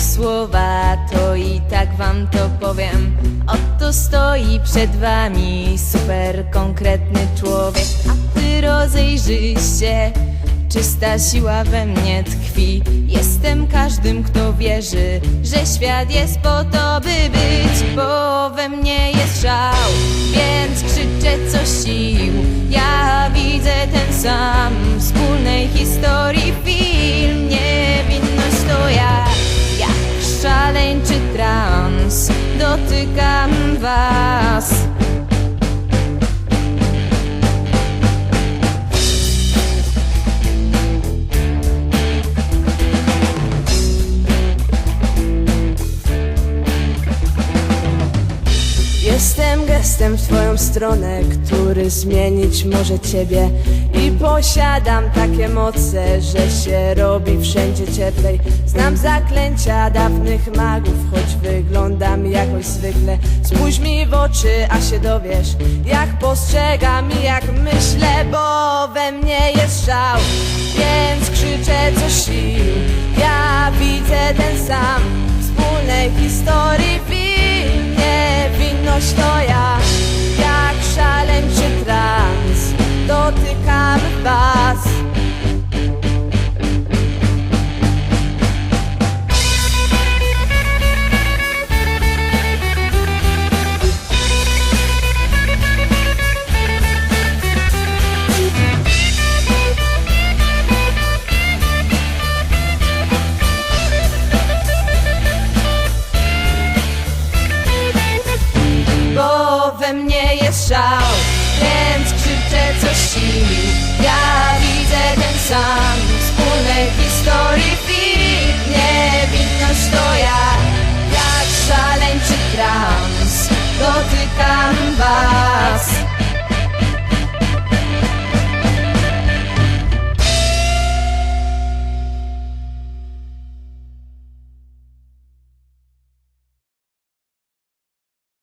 słowa, to i tak wam to powiem. Oto stoi przed wami super konkretny człowiek, a ty rozejrzyj się. Czysta siła we mnie tkwi. Jestem każdym, kto wierzy, że świat jest po to, by być, bo we mnie jest szał, więc krzyczę co sił. Ja widzę ten sam wspólnej historii was. Jestem gestem w twoją stronę, który zmienić może ciebie I posiadam takie moce, że się robi wszędzie cieplej. Znam zaklęcia dawnych magów, choć wyglądam jakoś zwykle. Spójrz mi w oczy, a się dowiesz, jak postrzegam i jak myślę Bo we mnie jest szał, więc krzyczę co sił Ja widzę ten sam, wspólnej historii film Niewinność to Dotykam was bo sił. Ja widzę ten sam wspólnej historii film. Niewinność to ja, jak szaleńczy trans, dotykam was.